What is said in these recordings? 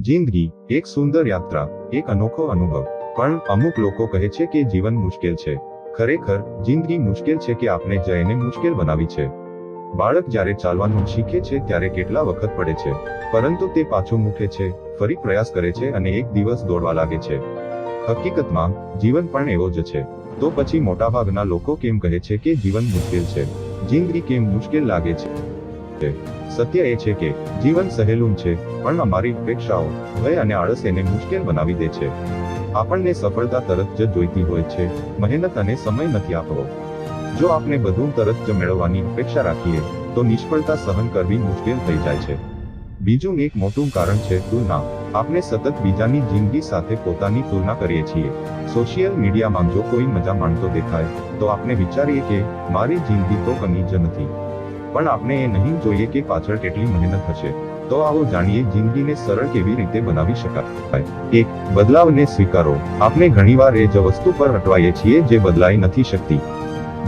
જિંદગી, એક સુંદર યાત્રા, એક અનોખો અનુભવ. પણ અમુક લોકો કહે છે કે જીવન મુશ્કેલ છે. ખરેખર, જિંદગી મુશ્કેલ છે કે આપણે જઈને મુશ્કેલ બનાવી છે. બાળક જ્યારે ચાલવાનું શીખે છે ત્યારે કેટલા વખત પડે છે. પરંતુ તે પાછો મૂકે છે, ફરી પ્રયાસ કરે છે અને એક દિવસ દોડવા લાગે છે. હકીકતમાં, જીવન પણ એવો જ છે. તો પછી મોટાભાગના લોકો કેમ કહે છે કે જીવન મુશ્કેલ છે? જિંદગી કેમ મુશ્કેલ લાગે છે? સત્ય એ છે કે, જીવન સહેલું છે, પણ અમારી અપેક્ષાઓ ભય અને આળસ એને મુશ્કેલ બનાવી દે છે. આપણને સફળતા તરત જ જોઈતી હોય છે, મહેનત અને સમય નથી આપવો. જો આપણે બધું તરત જ મેળવવાની અપેક્ષા રાખીએ, તો નિષ્ફળતા સહન કરવી મુશ્કેલ થઈ જાય છે. બીજું એક મોટું કારણ છે તુલના. આપણે સતત બીજાની જિંદગી સાથે પોતાની તુલના કરીએ છીએ. સોશિયલ મીડિયામાં જો કોઈ મજા માણતો દેખાય, તો આપણે વિચારીએ કે, મારી જિંદગી તો કમી જ નથી. પણ આપણે એ નહીં જોઈએ કે પાછળ કેટલી મહેનત હશે. તો આવો જાણીએ જિંદગીને સરળ કેવી રીતે બનાવી શકાય. એક, બદલાવને સ્વીકારો. આપણે ઘણીવાર એ જ વસ્તુ પર અટવાઈએ છીએ જે બદલાઈ નથી શકતી.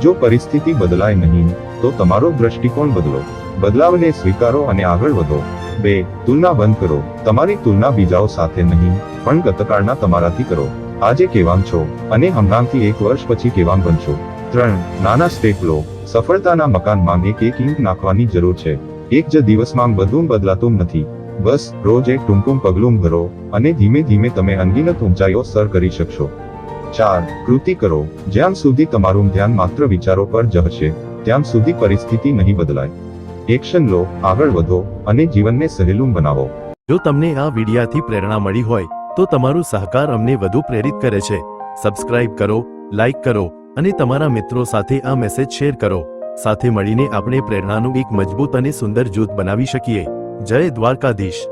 જો પરિસ્થિતિ બદલાય નહીં, તો તમારો દ્રષ્ટિકોણ બદલો. બદલાવને સ્વીકારો અને આગળ વધો. બે, તુલના બંધ કરો. તમારી તુલના બીજાઓ સાથે નહીં, પણ ગતકાળના તમારાથી કરો. આજે કેવામ છો, અને હમણાંથી એક વર્ષ પછી કેવામ બનશો. ત્રણ, નાના સ્ટેપ લો. સફળતાના મકાનમાં એક એક ઈંટ નાખવાની જરૂર છે. એક જ દિવસમાં બધું બદલાતું નથી. બસ, રોજ એક ટૂંકું પગલું ભરો અને ધીમે ધીમે તમે અનગિનત ઊંચાઈઓ સર કરી શકશો. ચાર, કૃતિ કરો. જ્યાં સુધી તમારું ધ્યાન માત્ર વિચારો પર જ હશે, ત્યાં સુધી પરિસ્થિતિ નહીં બદલાય. એક્શન લો, આગળ વધો અને જીવનને સહેલું બનાવો. જો તમને આ વિડિયાથી પ્રેરણા મળી હોય, તો તમારું સહકાર અમને વધુ પ્રેરિત કરે છે. સબસ્ક્રાઇબ કરો, લાઇક કરો અને તમારા મિત્રો સાથે આ મેસેજ શેર કરો. સાથે મળીને આપણે પ્રેરણાનું એક મજબૂત અને સુંદર જૂથ બનાવી શકીએ. જય દ્વારકાધીશ.